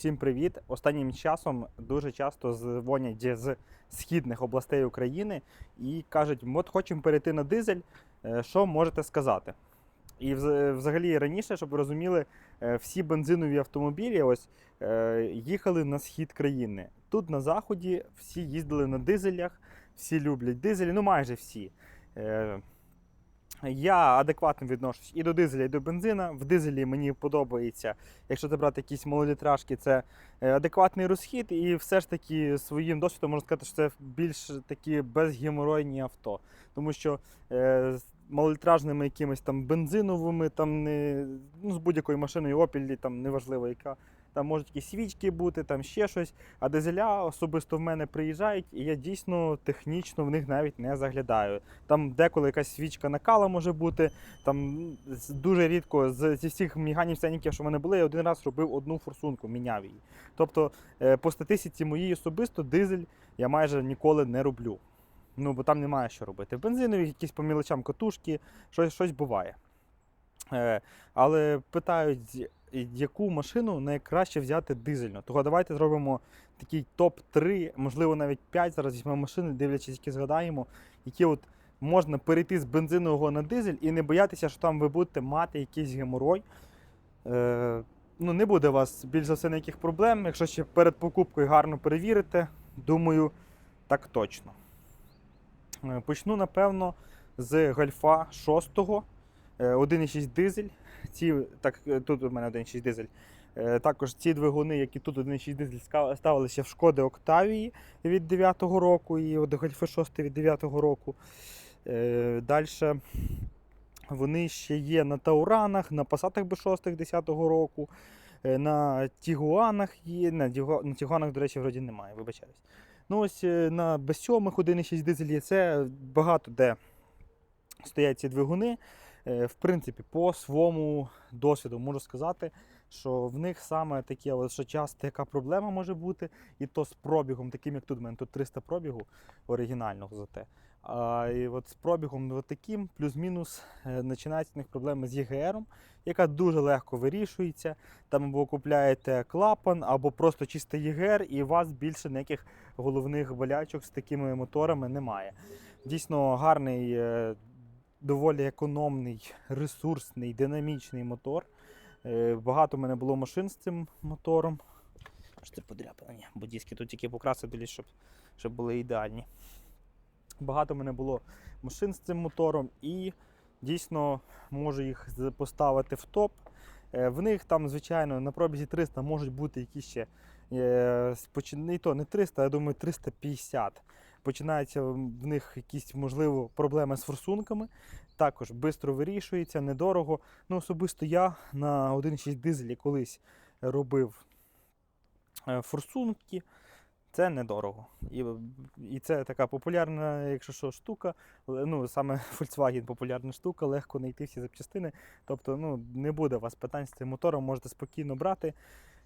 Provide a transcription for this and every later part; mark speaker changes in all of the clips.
Speaker 1: Всім привіт! Останнім часом дуже часто дзвонять з східних областей України і кажуть, от хочемо перейти на дизель, е, що можете сказати? І взагалі раніше, щоб ви розуміли, е, всі бензинові автомобілі ось е, їхали на схід країни. Тут на заході всі їздили на дизелях, всі люблять дизелі, ну майже всі. Я адекватно відношусь і до дизеля, і до бензина. В дизелі мені подобається, якщо ти брати якісь малолітражки, це е, адекватний розхід, і все ж таки своїм досвідом можна сказати, що це більш такі безгеморойні авто. Тому що е, малолітражними якимись там бензиновими, там не, ну, з будь-якою машиною Opel, там неважливо яка. Там можуть якісь свічки бути, там ще щось. А дизеля особисто в мене приїжджають, і я дійсно технічно в них навіть не заглядаю. Там деколи якась свічка накала може бути. Там дуже рідко з- зі всіх міганів сценіків, що в мене були, я один раз робив одну форсунку, міняв її. Тобто, е, по статистиці моїй особисто дизель я майже ніколи не роблю. Ну, бо там немає що робити. Бензинові якісь по мілочам катушки, щось, щось буває. Е, але питають, яку машину найкраще взяти дизельну. Того давайте зробимо такий топ-3, можливо, навіть 5 зараз візьмемо машини, дивлячись, які згадаємо, які от можна перейти з бензинового на дизель і не боятися, що там ви будете мати якийсь геморой. Е, ну, не буде у вас більш за все ніяких проблем. Якщо ще перед покупкою гарно перевірите, думаю, так точно. Е, Почну, напевно, з гольфа 6, е, 1,6 дизель. Ці, так, е, тут у мене 1,6 дизель. Е, Також ці двигуни, які тут 1,6 дизель, ставилися в Шкоди Октавії від 9-го року і от Гольфи 6 від 9-го року. Далі вони ще є на Тауранах, на Пасатах Б6 10-го року, е, на Тігуанах є. На, на Тігуанах, до речі, вроді немає, вибачаюсь. Ну ось е, на Б7 1,6 дизель є. Це багато де стоять ці двигуни. Е, В принципі, по своєму досвіду можу сказати, що в них саме таке, що часто яка проблема може бути, і то з пробігом, таким як тут, у мене тут 300 пробігу оригінального зате. А і от з пробігом от таким, плюс-мінус, е, починаються в них проблеми з ЄГР, яка дуже легко вирішується. Там або купляєте клапан, або просто чистий ЄГР, і у вас більше ніяких головних болячок з такими моторами немає. Дійсно гарний, е, доволі економний, ресурсний, динамічний мотор. Е, Багато в мене було машин з цим мотором. Це подряпано? Ні, бо диски тут тільки покрасили, щоб, щоб були ідеальні. Багато в мене було машин з цим мотором і дійсно можу їх поставити в топ. Е, В них там, звичайно, на пробізі 300 можуть бути якісь ще е, не то не 300, я думаю, 350. Починаються в них якісь, можливо, проблеми з форсунками. Також швидко вирішується, недорого. Ну, особисто я на 1.6 дизелі колись робив е, форсунки. Це недорого. І, і це така популярна, якщо що, штука. Ну, саме Volkswagen популярна штука, легко знайти всі запчастини. Тобто, ну, не буде у вас питань з цим мотором, можете спокійно брати.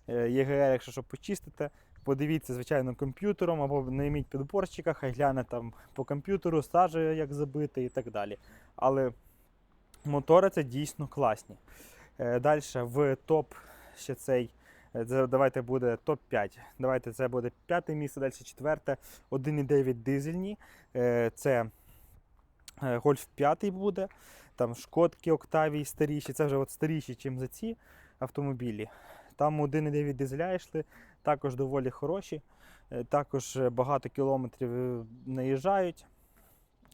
Speaker 1: Е, ЄГР, якщо що почистите, подивіться, звичайно, комп'ютером або найміть підборщика, хай гляне там по комп'ютеру, сажа як забити і так далі. Але мотори це дійсно класні. Далі в топ ще цей. е, Давайте буде топ-5. Давайте це буде п'яте місце, далі четверте. 1,9 дизельні. Е, Це е, Гольф 5 буде. Там Шкодки, Октавії старіші. Це вже от старіші, ніж за ці автомобілі. Там 1,9 дизеля йшли, також доволі хороші. Е, Також е, багато кілометрів е, наїжджають.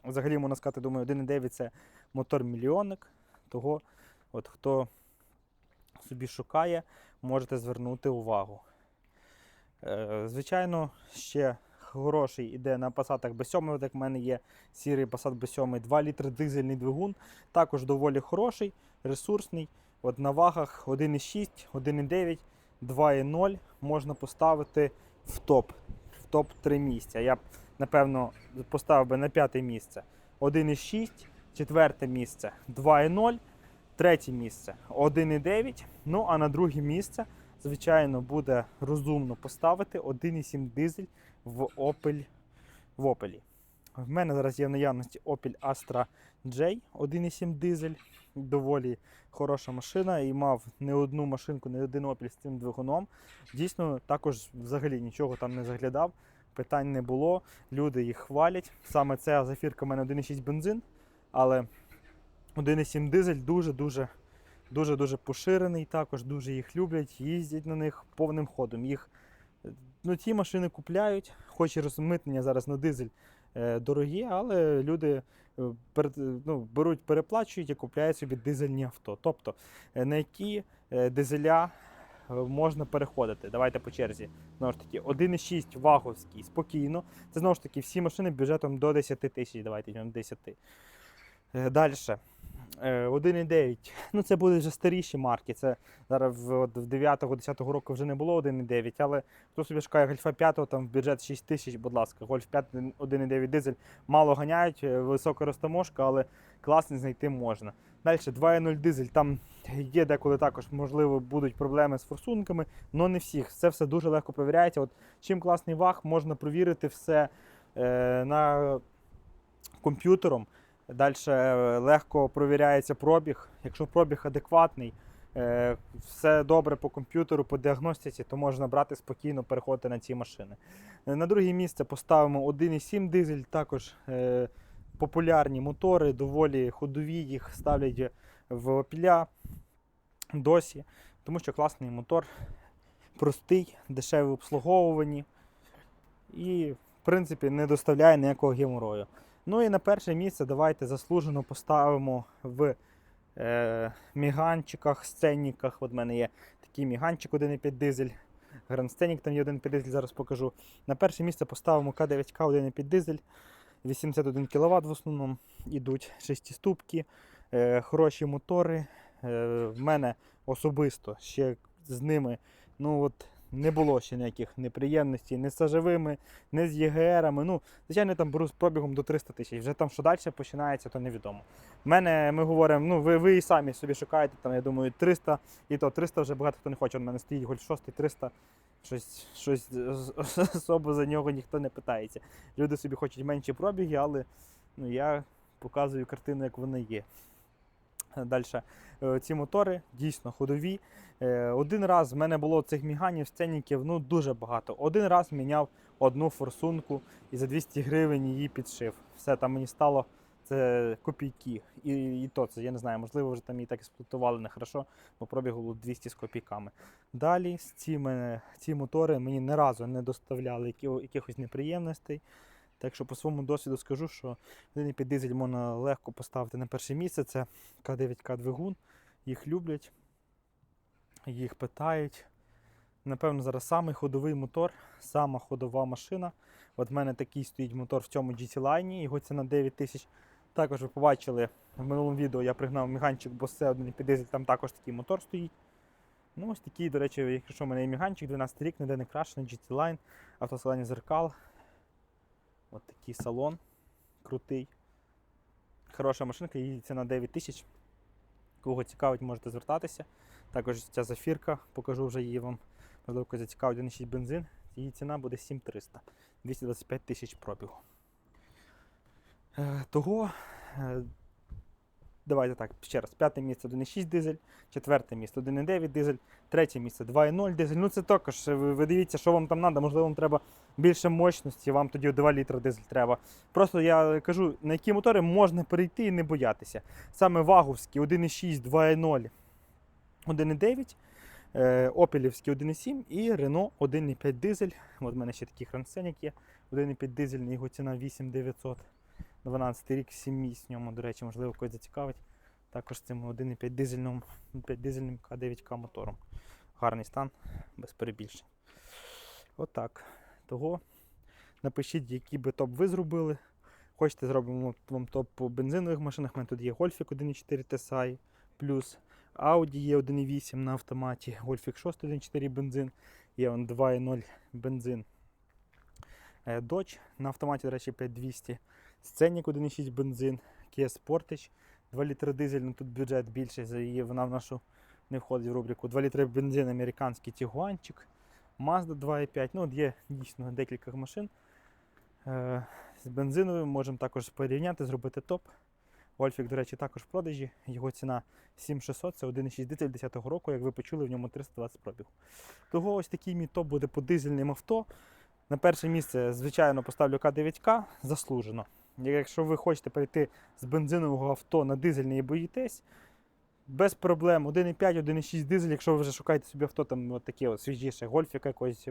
Speaker 1: Взагалі, можна сказати, думаю, 1,9 це мотор мільйонник. Того, от хто собі шукає, можете звернути увагу. Звичайно, ще хороший іде на Passat B7, от як в мене є сірий Passat B7, 2 літри дизельний двигун. Також доволі хороший, ресурсний. От на вагах 1,6, 1,9, 2,0 можна поставити в топ. В топ 3 місця. Я б, напевно, поставив би на п'яте місце 1,6, четверте місце 2,0, третє місце 1,9. Ну а на друге місце, звичайно, буде розумно поставити 1,7 дизель в Opel. В Opel. В мене зараз є в наявності Opel Astra J 1,7 дизель. Доволі хороша машина і мав не одну машинку, не один опіль з цим двигуном. Дійсно, також взагалі нічого там не заглядав, питань не було. Люди їх хвалять. Саме ця зафірка в мене 1,6 бензин, але 1,7 дизель дуже-дуже дуже-дуже поширений, також дуже їх люблять, їздять на них повним ходом. Їх ну, ті машини купляють, хоч і розмитнення зараз на дизель дорогі, але люди е, е, ну, беруть, переплачують і купляють собі дизельні авто. Тобто, е, на які е, дизеля е, можна переходити. Давайте по черзі. Знову ж таки, 1,6 ваговський спокійно. Це знову ж таки всі машини бюджетом до 10 тисяч. Давайте візьмемо 10. Далі. 1,9. Ну, це будуть вже старіші марки. Це зараз в, от в 9-10 року вже не було 1,9, але хто собі шукає гольфа 5, там в бюджет 6 тисяч, будь ласка, гольф 5 1,9 дизель мало ганяють, е, висока розтаможка, але класний знайти можна. Далі 2,0 дизель. Там є деколи також, можливо, будуть проблеми з форсунками, але не всіх. Це все дуже легко перевіряється. От чим класний ваг, можна провірити все е, на комп'ютером. Далі легко провіряється пробіг. Якщо пробіг адекватний, е, все добре по комп'ютеру, по діагностиці, то можна брати спокійно, переходити на ці машини. Е, На друге місце поставимо 1,7 дизель, також е, популярні мотори, доволі ходові, їх ставлять в опіля досі, тому що класний мотор, простий, дешевий в обслуговуванні і, в принципі, не доставляє ніякого геморою. Ну і на перше місце давайте заслужено поставимо в е, міганчиках, сценниках. От в мене є такий міганчик 1,5 дизель. Грандсценник там є 1,5 дизель, зараз покажу. На перше місце поставимо К9К 1,5 дизель. 81 кВт в основному ідуть шестиступки, е, хороші мотори. Е, в мене особисто ще з ними ну от, не було ще ніяких неприємностей ні з сажевими, ні з ЄГРами. Ну, звичайно, там беру з пробігом до 300 тисяч. Вже там що далі починається, то невідомо. В мене ми говоримо, ну ви, ви і самі собі шукаєте, там, я думаю, 300, і то 300 вже багато хто не хоче. У мене стоїть Гольф 6 300. Щось, щось особо за нього ніхто не питається. Люди собі хочуть менші пробіги, але ну, я показую картину, як вона є. Далі. Ці мотори дійсно ходові. Е, Один раз в мене було цих міганів, сценіків ну, дуже багато. Один раз міняв одну форсунку і за 200 гривень її підшив. Все там мені стало це копійки. І, і то це, я не знаю, можливо, вже там її так експлуатували нехорошо, бо пробігу було 200 з копійками. Далі ці, мене, ці мотори мені ні разу не доставляли якихось неприємностей. Так що по своєму досвіду скажу, що 1,5 дизель можна легко поставити на перше місце. Це К9К двигун. Їх люблять, їх питають. Напевно, зараз самий ходовий мотор, сама ходова машина. От в мене такий стоїть мотор в цьому GT Line, його ціна 9 тисяч. Також ви побачили в минулому відео я пригнав міганчик Bose 1,5 дизель, там також такий мотор стоїть. Ну, ось такий, до речі, якщо в мене є міганчик, 12 рік, ніде не крашений, GT Line, автоскладання зеркал. От такий салон крутий. Хороша машинка, її ціна 9 тисяч. Кого цікавить, можете звертатися. Також ця зафірка, покажу вже її вам. Можливо, зацікавить 1,6 бензин. Її ціна буде 7300, 225 тисяч пробігу. Е, того, е, давайте так, ще раз. П'яте місце 1,6 дизель, четверте місце 1,9 дизель, третє місце 2,0 дизель. Ну це також, е, ви, ви дивіться, що вам там треба. Можливо, вам треба більше мощності, вам тоді 2 літра дизель треба. Просто я кажу, на які мотори можна перейти і не боятися. Саме ваговські 1,6, 2,0, 1,9, е, опелівський 1,7 і Renault 1,5 дизель. От в мене ще такий хрансценік є. 1,5 дизель, його ціна 8900. 12 рік, 7 місць ньому, до речі, можливо, когось зацікавить. Також цим 1,5 дизельним, 5 дизельним К9К мотором. Гарний стан, без перебільшень. Отак. Того напишіть, який би топ ви зробили. Хочете, зробимо вам топ по бензинових машинах. У мене тут є Гольфік 1.4 TSI, плюс Audi є 1.8 на автоматі, Гольфік 6 1.4 бензин, є 2.0 бензин. Е, Dodge на автоматі, до речі, 5200. Сценік 1.6 бензин, Kia Sportage, 2 літри дизель, ну тут бюджет більший, за її, вона в нашу не входить в рубрику. 2 літри бензин, американський Тігуанчик, Mazda 2.5. Ну, от є дійсно декілька машин. Е, з бензиновим можемо також порівняти, зробити топ. Гольфік, до речі, також в продажі. Його ціна 7600, це 1,6 дизель 10 року, як ви почули, в ньому 320 пробігу. Того ось такий мій топ буде по дизельним авто. На перше місце, звичайно, поставлю К9К заслужено. Якщо ви хочете перейти з бензинового авто на дизельне і боїтесь, без проблем 1,5, 1,6 дизель, якщо ви вже шукаєте собі авто, там от таке от свіжіше, гольфіка якось.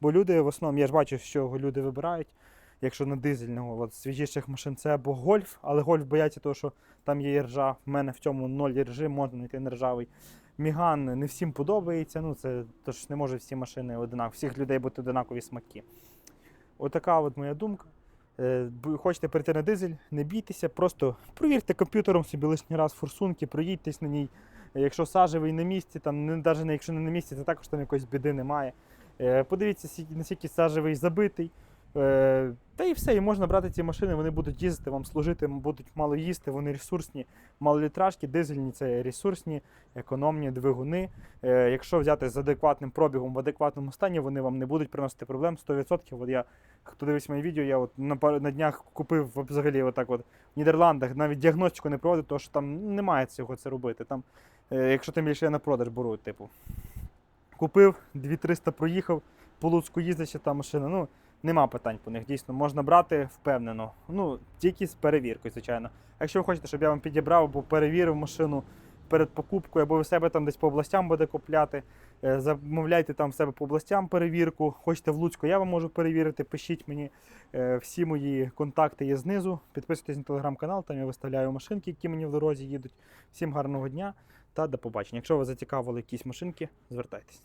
Speaker 1: Бо люди в основному, я ж бачу, що люди вибирають, якщо на дизельного от, свіжіших машин, це або гольф, але гольф бояться того, що там є іржа. В мене в цьому ноль іржи, можна знайти не ржавий. Міган не всім подобається. Ну, це тож не може всі машини одинакові, всіх людей бути одинакові смаки. Отака от моя думка. Е, Хочете перейти на дизель, не бійтеся, просто провірте комп'ютером собі лишній раз форсунки, проїдьтесь на ній. Е, Якщо сажевий на місці, там навіть якщо не на місці, то також там якоїсь біди немає. Е, Подивіться, наскільки сажевий забитий. Е, Та і все, і можна брати ці машини, вони будуть їздити, вам служити, будуть мало їсти, вони ресурсні, малолітражки, дизельні це ресурсні, економні двигуни. Е, Якщо взяти з адекватним пробігом в адекватному стані, вони вам не будуть приносити проблем 100%. От я, хто дивиться моє відео, я от на, на днях купив взагалі отак от в Нідерландах, навіть діагностику не проводив, тому що там немає цього це робити. Там, е, якщо тим більше я на продаж беру, типу. Купив, 2300 проїхав, по Луцьку їздить ще та машина. Ну, нема питань по них. Дійсно, можна брати впевнено. Ну, тільки з перевіркою, звичайно. Якщо ви хочете, щоб я вам підібрав або перевірив машину перед покупкою, або ви себе там десь по областям буде купляти, е, замовляйте там в себе по областям перевірку. Хочете в Луцьку, я вам можу перевірити. Пишіть мені. Е, Всі мої контакти є знизу. Підписуйтесь на телеграм-канал, там я виставляю машинки, які мені в дорозі їдуть. Всім гарного дня та до побачення. Якщо вас зацікавили якісь машинки, звертайтесь.